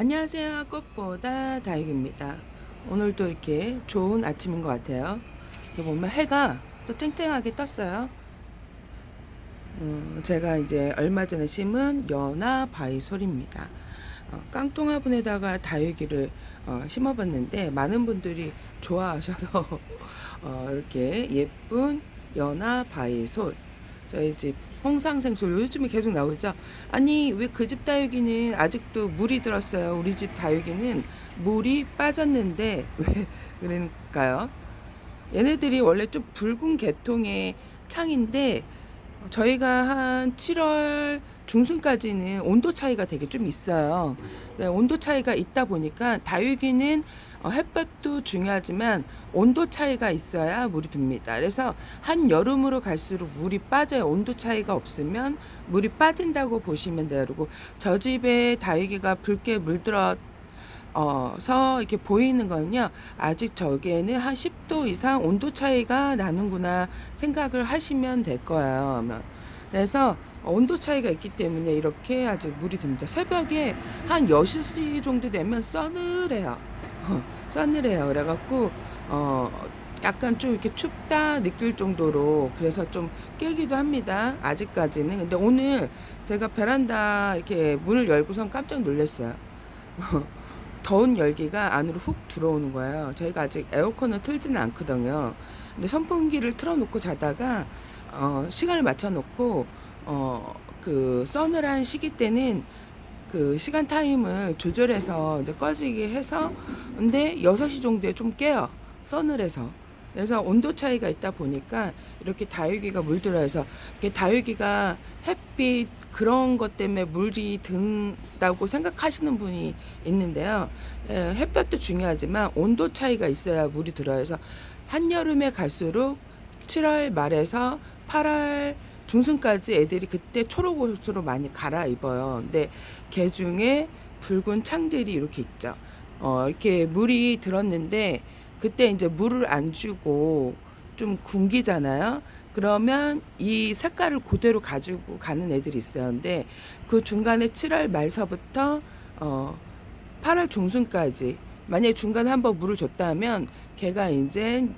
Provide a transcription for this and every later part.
안녕하세요. 꽃보다 다육입니다. 오늘도 이렇게 좋은 아침인 것 같아요. 보면 해가 또 쨍쨍하게 떴어요. 음, 제가 이제 얼마 전에 심은 연화 바이솔입니다. 어, 깡통 화분에다가 다육이를 어, 심어봤는데 많은 분들이 좋아하셔서 어, 이렇게 예쁜 연화 바이솔 저희 집 홍상생솔 요즘에 계속 나오죠. 아니 왜 그 집 다육이는 아직도 물이 들었어요. 우리 집 다육이는 물이 빠졌는데 왜 그럴까요? 얘네들이 원래 좀 붉은 계통의 창인데 저희가 한 7월 중순까지는 온도 차이가 되게 좀 있어요. 네, 온도 차이가 있다 보니까 다육이는 어, 햇볕도 중요하지만 온도 차이가 있어야 물이 듭니다. 그래서 한 여름으로 갈수록 물이 빠져요. 온도 차이가 없으면 물이 빠진다고 보시면 돼요. 그리고 저 집에 다육이가 붉게 물들어 어서 이렇게 보이는 거는요. 아직 저기에는 한 10도 이상 온도 차이가 나는구나 생각을 하시면 될 거예요. 그래서 온도 차이가 있기 때문에 이렇게 아직 물이 듭니다. 새벽에 한 6시 정도 되면 서늘해요. 어, 서늘해요. 그래갖고 어 약간 좀 이렇게 춥다 느낄 정도로 그래서 좀 깨기도 합니다. 아직까지는. 근데 오늘 제가 베란다 이렇게 문을 열고선 깜짝 놀랐어요. 더운 열기가 안으로 훅 들어오는 거예요. 저희가 아직 에어컨을 틀지는 않거든요. 근데 선풍기를 틀어놓고 자다가 어, 시간을 맞춰놓고 어, 그 서늘한 시기 때는 그 시간 타임을 조절해서 이제 꺼지게 해서 근데 6시 정도에 좀 깨요. 서늘해서. 그래서 온도 차이가 있다 보니까 이렇게 다육이가 물들어서 이렇게 다육이가 햇빛 그런 것 때문에 물이 든다고 생각하시는 분이 있는데요. 에, 햇볕도 중요하지만 온도 차이가 있어야 물이 들어서 한여름에 갈수록 7월 말에서 8월 중순까지 애들이 그때 초록 옷으로 많이 갈아입어요. 근데 개 중에 붉은 창들이 이렇게 있죠. 어, 이렇게 물이 들었는데 그때 이제 물을 안 주고 좀 굶기잖아요. 그러면 이 색깔을 그대로 가지고 가는 애들이 있어요. 근데 그 중간에 7월 말서부터 어 8월 중순까지 만약에 중간에 한번 물을 줬다면 걔가 이제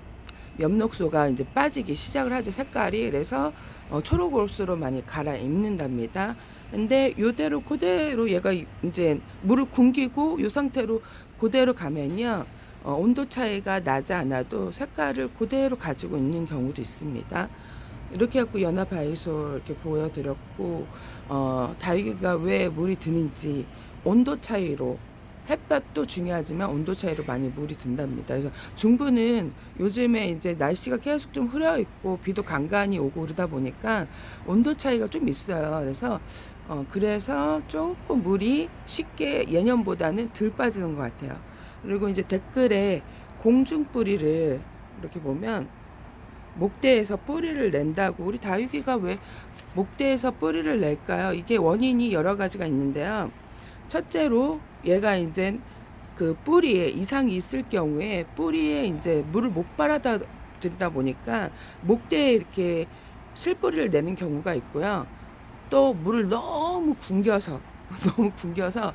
엽록소가 이제 빠지기 시작을 하죠. 색깔이. 그래서 어, 초록 옷으로 많이 갈아입는답니다. 근데 요대로 그대로 얘가 이제 물을 굶기고 요 상태로 그대로 가면요. 어, 온도 차이가 나지 않아도 색깔을 그대로 가지고 있는 경우도 있습니다. 이렇게 해갖고 연화 바이솔 이렇게 보여드렸고 어, 다육이가 왜 물이 드는지 온도 차이로 햇볕도 중요하지만 온도 차이로 많이 물이 든답니다. 그래서 중부는 요즘에 이제 날씨가 계속 좀 흐려 있고 비도 간간히 오고 그러다 보니까 온도 차이가 좀 있어요. 그래서 어 그래서 조금 물이 쉽게 예년보다는 덜 빠지는 것 같아요. 그리고 이제 댓글에 공중 뿌리를 이렇게 보면 목대에서 뿌리를 낸다고 우리 다육이가 왜 목대에서 뿌리를 낼까요? 이게 원인이 여러 가지가 있는데요. 첫째로 얘가 이제 그 뿌리에 이상이 있을 경우에 뿌리에 이제 물을 못 빨아다 들이다 보니까 목대에 이렇게 실뿌리를 내는 경우가 있고요. 또 물을 너무 굶겨서 너무 굶겨서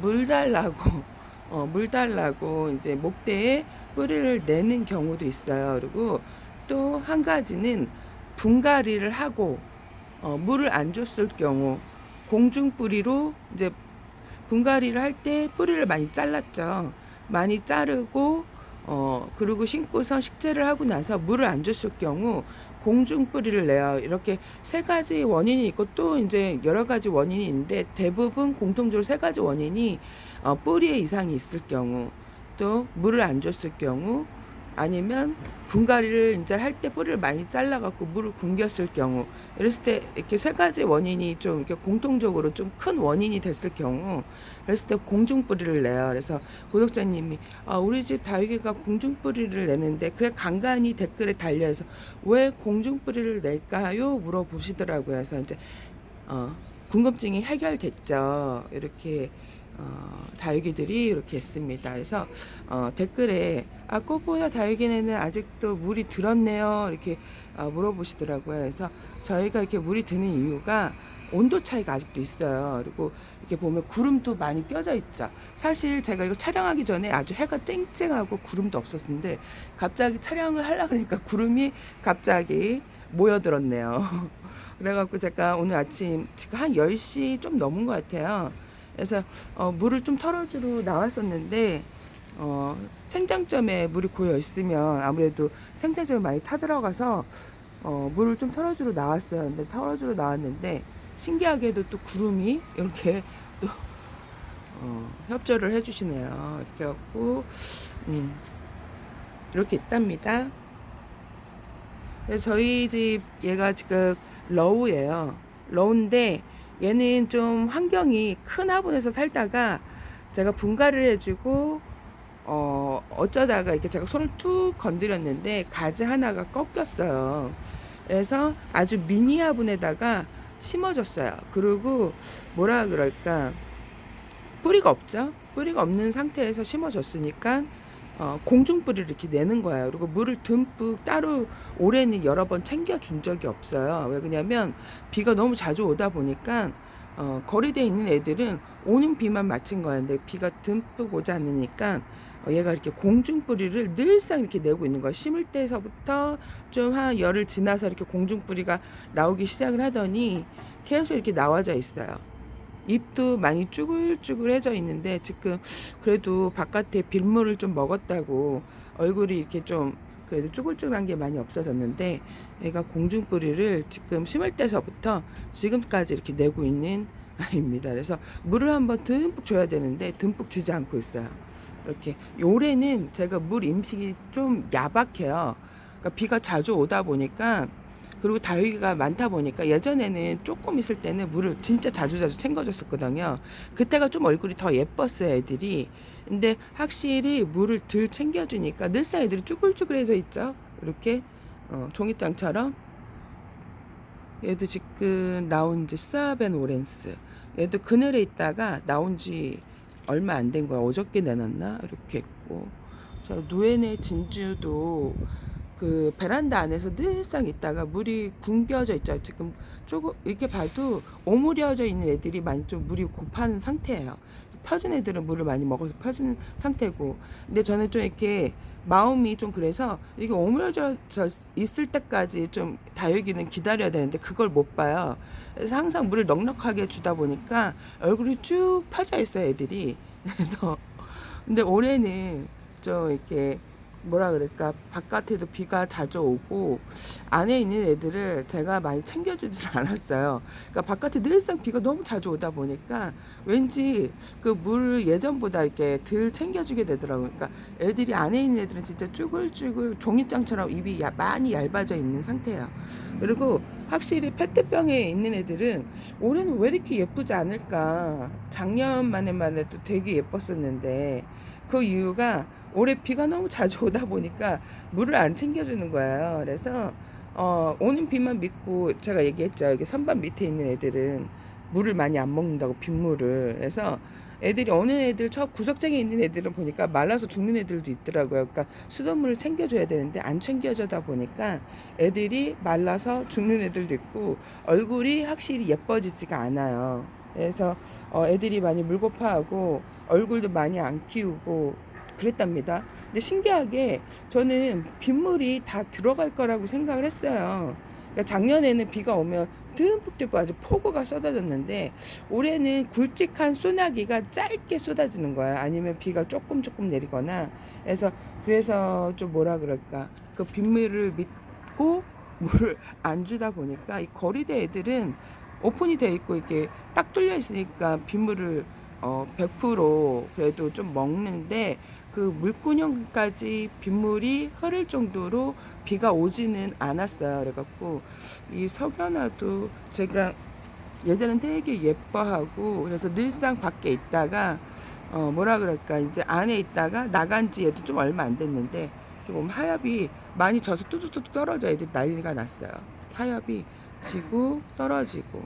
물 달라고 어, 물 달라고 이제 목대에 뿌리를 내는 경우도 있어요. 그리고 또 한 가지는 분갈이를 하고 어, 물을 안 줬을 경우 공중 뿌리로 이제 분갈이를 할 때 뿌리를 많이 잘랐죠. 많이 자르고 어 그리고 신고서 식재를 하고 나서 물을 안 줬을 경우 공중 뿌리를 내요. 이렇게 세 가지 원인이 있고 또 이제 여러 가지 원인이 있는데 대부분 공통적으로 세 가지 원인이 어 뿌리에 이상이 있을 경우 또 물을 안 줬을 경우 아니면 분갈이를 이제 할 때 뿌리를 많이 잘라갖고 물을 굶겼을 경우 이랬을 때 이렇게 세 가지 원인이 좀 이렇게 공통적으로 좀 큰 원인이 됐을 경우 그랬을 때 공중 뿌리를 내요. 그래서 구독자님이 아, 우리 집 다육이가 공중 뿌리를 내는데 그게 간간히 댓글에 달려서 왜 공중 뿌리를 낼까요? 물어보시더라고요. 그래서 이제 어, 궁금증이 해결됐죠. 이렇게 어, 다육이들이 이렇게 했습니다. 그래서 어, 댓글에 아 꽃보다 다육이네는 아직도 물이 들었네요. 이렇게 어, 물어보시더라고요. 그래서 저희가 이렇게 물이 드는 이유가 온도 차이가 아직도 있어요. 그리고 이렇게 보면 구름도 많이 껴져 있죠. 사실 제가 이거 촬영하기 전에 아주 해가 쨍쨍하고 구름도 없었는데 갑자기 촬영을 하려고 하니까 구름이 갑자기 모여들었네요. 그래갖고 제가 오늘 아침 지금 한 10시 좀 넘은 것 같아요. 그래서 어, 물을 좀 털어주러 나왔었는데 어, 생장점에 물이 고여 있으면 아무래도 생장점이 많이 타들어가서 어, 물을 좀 털어주러 나왔어요. 근데 털어주러 나왔는데 신기하게도 또 구름이 이렇게 또 어, 협조를 해주시네요. 이렇게 갖고 음, 이렇게 있답니다. 저희 집 얘가 지금 러우예요. 러우인데 얘는 좀 환경이 큰 화분에서 살다가 제가 분갈이를 해주고 어 어쩌다가 이렇게 제가 손을 툭 건드렸는데 가지 하나가 꺾였어요. 그래서 아주 미니 화분에다가 심어줬어요. 그리고 뭐라 그럴까 뿌리가 없죠. 뿌리가 없는 상태에서 심어줬으니까 어, 공중 뿌리를 이렇게 내는 거예요. 그리고 물을 듬뿍 따로 올해는 여러 번 챙겨준 적이 없어요. 왜 그러냐면 비가 너무 자주 오다 보니까 어, 거리대에 있는 애들은 오는 비만 맞춘 거였는데 비가 듬뿍 오지 않으니까 어, 얘가 이렇게 공중 뿌리를 늘상 이렇게 내고 있는 거예요. 심을 때서부터 좀 한 열흘 지나서 이렇게 공중 뿌리가 나오기 시작을 하더니 계속 이렇게 나와져 있어요. 입도 많이 쭈글쭈글해져 있는데 지금 그래도 바깥에 빗물을 좀 먹었다고 얼굴이 이렇게 좀 그래도 쭈글쭈글한 게 많이 없어졌는데 얘가 공중뿌리를 지금 심을 때서부터 지금까지 이렇게 내고 있는 아이입니다. 그래서 물을 한번 듬뿍 줘야 되는데 듬뿍 주지 않고 있어요. 이렇게 올해는 제가 물 임식이 좀 야박해요. 그러니까 비가 자주 오다 보니까 그리고 다육이가 많다 보니까 예전에는 조금 있을 때는 물을 진짜 자주자주 챙겨줬었거든요. 그때가 좀 얼굴이 더 예뻤어요, 애들이. 근데 확실히 물을 덜 챙겨주니까 늘상 애들이 쭈글쭈글해져 있죠. 이렇게 어, 종이장처럼. 얘도 지금 나온 지 스아벤 오렌스. 얘도 그늘에 있다가 나온 지 얼마 안 된 거야. 어저께 내놨나? 이렇게 있고. 저 누에네 진주도 그 베란다 안에서 늘상 있다가 물이 굶겨져 있죠. 지금 조금 이렇게 봐도 오므려져 있는 애들이 많이 좀 물이 고파는 상태예요. 펴진 애들은 물을 많이 먹어서 펴진 상태고. 근데 저는 좀 이렇게 마음이 좀 그래서 이게 오므려져 있을 때까지 좀 다육이는 기다려야 되는데 그걸 못 봐요. 그래서 항상 물을 넉넉하게 주다 보니까 얼굴이 쭉 펴져 있어요, 애들이. 그래서 근데 올해는 좀 이렇게 뭐라 그럴까 바깥에도 비가 자주 오고 안에 있는 애들을 제가 많이 챙겨주질 않았어요. 그러니까 바깥에 늘상 비가 너무 자주 오다 보니까 왠지 그 물 예전보다 이렇게 덜 챙겨주게 되더라고요. 그러니까 애들이 안에 있는 애들은 진짜 쭈글쭈글 종이장처럼 입이 야, 많이 얇아져 있는 상태예요. 그리고 확실히 페트병에 있는 애들은 올해는 왜 이렇게 예쁘지 않을까? 작년만에만 해도 되게 예뻤었는데 그 이유가 올해 비가 너무 자주 오다 보니까 물을 안 챙겨주는 거예요. 그래서 어, 오는 비만 믿고 제가 얘기했죠. 여기 선반 밑에 있는 애들은 물을 많이 안 먹는다고 빗물을. 그래서 애들이 어느 애들 저 구석장에 있는 애들은 보니까 말라서 죽는 애들도 있더라고요. 그러니까 수돗물을 챙겨줘야 되는데 안 챙겨주다 보니까 애들이 말라서 죽는 애들도 있고 얼굴이 확실히 예뻐지지가 않아요. 그래서 어, 애들이 많이 물고파하고 얼굴도 많이 안 키우고 그랬답니다. 근데 신기하게 저는 빗물이 다 들어갈 거라고 생각을 했어요. 그러니까 작년에는 비가 오면 듬뿍듬뿍 아주 폭우가 쏟아졌는데 올해는 굵직한 소나기가 짧게 쏟아지는 거야. 아니면 비가 조금 조금 내리거나 해서 그래서 좀 뭐라 그럴까 그 빗물을 믿고 물을 안 주다 보니까 이 거리대 애들은 오픈이 돼 있고 이렇게 딱 뚫려 있으니까 빗물을 어, 100% 그래도 좀 먹는데 그 물구녕까지 빗물이 흐를 정도로 비가 오지는 않았어요. 그래갖고 이 석연화도 제가 예전엔 되게 예뻐하고 그래서 늘상 밖에 있다가 어 뭐라 그럴까 이제 안에 있다가 나간 지 얘도 좀 얼마 안 됐는데 보면 하엽이 많이 져서 뚜두뚜두 떨어져 애들이 난리가 났어요. 하엽이 지고 떨어지고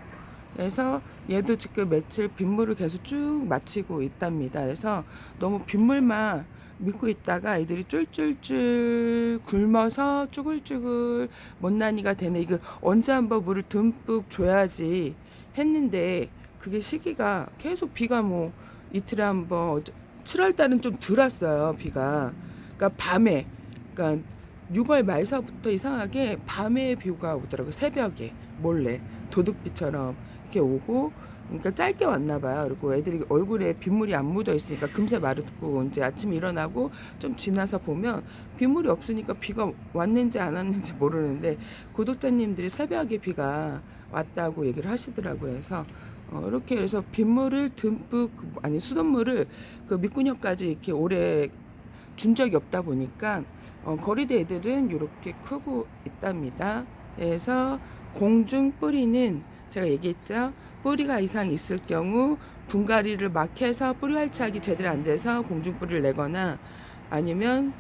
그래서 얘도 지금 며칠 빗물을 계속 쭉 마치고 있답니다. 그래서 너무 빗물만 믿고 있다가 애들이 쫄쫄쫄 굶어서 쭈글쭈글 못난이가 되네. 이거 언제 한번 물을 듬뿍 줘야지 했는데 그게 시기가 계속 비가 뭐 이틀에 한 번 7월 달은 좀덜 왔어요 비가 그러니까 밤에 그러니까 6월 말서부터 이상하게 밤에 비가 오더라고요. 새벽에. 몰래. 도둑비처럼 이렇게 오고 그러니까 짧게 왔나 봐요. 그리고 애들이 얼굴에 빗물이 안 묻어 있으니까 금세 마르고 이제 아침에 일어나고 좀 지나서 보면 빗물이 없으니까 비가 왔는지 안 왔는지 모르는데 구독자님들이 새벽에 비가 왔다고 얘기를 하시더라고요. 그래서 어, 이렇게 해서 빗물을 듬뿍 아니 수돗물을 그 밑구녕까지 이렇게 오래 준 적이 없다 보니까 어, 거리대 애들은 이렇게 크고 있답니다. 그래서 공중 뿌리는 제가 얘기했죠. 뿌리가 이상 있을 경우 분갈이를 막 해서 뿌리 활착이 제대로 안 돼서 공중 뿌리를 내거나 아니면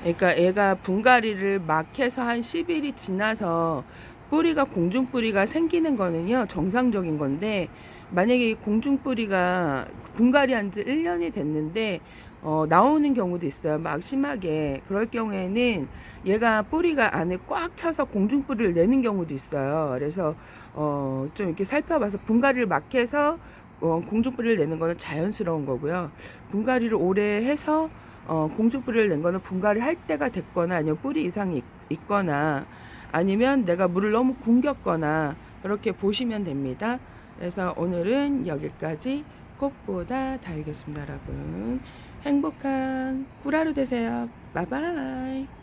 그러니까 애가 분갈이를 막 해서 한 10일이 지나서 뿌리가 공중 뿌리가 생기는 거는요 정상적인 건데 만약에 이 공중 뿌리가 분갈이 한지 1년이 됐는데 어, 나오는 경우도 있어요. 막 심하게. 그럴 경우에는 얘가 뿌리가 안에 꽉 차서 공중 뿌리를 내는 경우도 있어요. 그래서 어, 좀 이렇게 살펴봐서 분갈이를 막 해서 어, 공중 뿌리를 내는 거는 자연스러운 거고요. 분갈이를 오래 해서 어, 공중 뿌리를 낸 거는 분갈이 할 때가 됐거나 아니면 뿌리 이상이 있, 있거나 아니면 내가 물을 너무 굶겼거나 이렇게 보시면 됩니다. 그래서 오늘은 여기까지. 꽃보다 다육이었습니다, 여러분. 행복한 꿀하루 되세요. 바이바이.